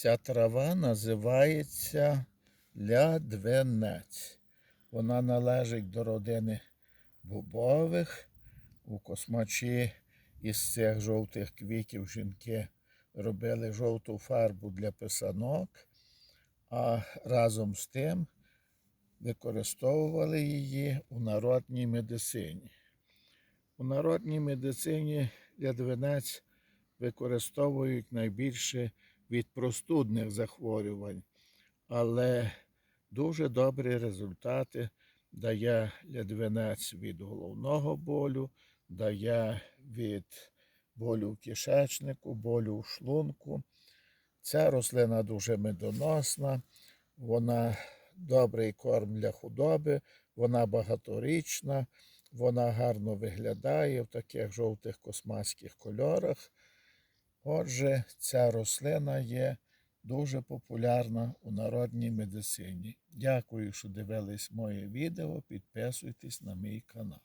Ця трава називається лядвенець. Вона належить до родини бобових. У космачі із цих жовтих квітів жінки робили жовту фарбу для писанок, а разом з тим використовували її у народній медицині. У народній медицині лядвинець використовують найбільше від простудних захворювань, але дуже добрі результати дає лядвинець від головного болю, дає від болю в кишечнику, болю в шлунку. Ця рослина дуже медоносна, вона добрий корм для худоби, вона багаторічна, вона гарно виглядає в таких жовтих космацьких кольорах. Отже, ця рослина є дуже популярна у народній медицині. Дякую, що дивились моє відео. Підписуйтесь на мій канал.